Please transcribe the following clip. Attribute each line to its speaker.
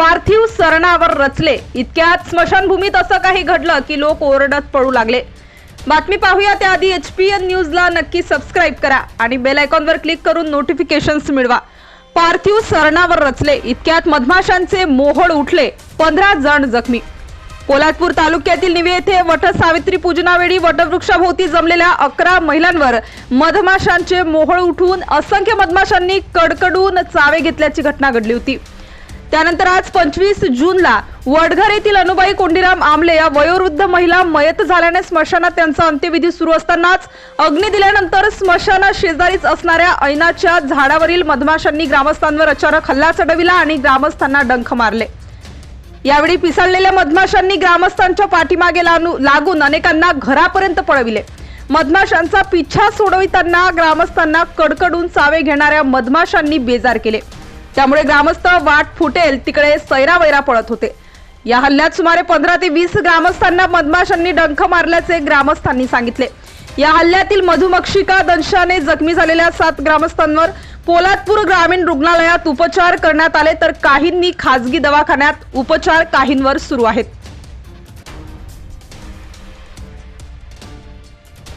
Speaker 1: पार्थिव सरणावर रचले. इतक्यात स्मशानभूमीत असं काही घडलं की लोक ओरडत पडू लागले. बातमी पाहूया त्याआधी एच पी एन न्यूजला नक्की सबस्क्राईब करा आणि बेल आयकॉनवर क्लिक करून नोटिफिकेशन्स मिळवा. पार्थिव सरणावर रचले. इतक्यात मधमाशांचे मोहळ उठले. पंधरा जण जखमी. पोलादपूर तालुक्यातील निवे येथे वट सावित्री पूजनावेळी वटवृक्षाभोवती जमलेल्या अकरा महिलांवर मधमाशांचे मोहळ उठून असंख्य मधमाशांनी कडकडून चावे घेतल्याची घटना घडली होती. त्यानंतर आज पंचवीस जूनला वडघर येथील अनुबाई कोंडीराम आमले या वयोवृद्ध महिला मयत झाल्याने स्मशानात त्यांचा अंत्यविधी सुरू असतानाच अग्नी दिल्यानंतर स्मशाना शेजारीच असणाऱ्या ऐनाच्या झाडावरील मधमाशांनी ग्रामस्थांवर अचानक हल्ला चढविला आणि ग्रामस्थांना डंख मारले. यावेळी पिसाळलेल्या मधमाशांनी ग्रामस्थांच्या पाठीमागे लागून अनेकांना घरापर्यंत पळविले. मधमाशांचा पिछा सोडविताना ग्रामस्थांना कडकडून चावे घेणाऱ्या मधमाशांनी बेजार केले. त्यामुळे ग्रामस्थ वाट फुटेल तिकडे सैरावैरा पळत होते. या हल्ल्यात सुमारे पंधरा ते वीस ग्रामस्थांना मधमाशांनी डंख मारल्याचे ग्रामस्थांनी सांगितले. या हल्ल्यातील मधुमक्षिका दंशाने जखमी झालेल्या सात ग्रामस्थांवर पोलादपूर ग्रामीण रुग्णालयात उपचार करण्यात आले तर काहींनी खासगी दवाखान्यात उपचार काहींवर सुरू आहेत.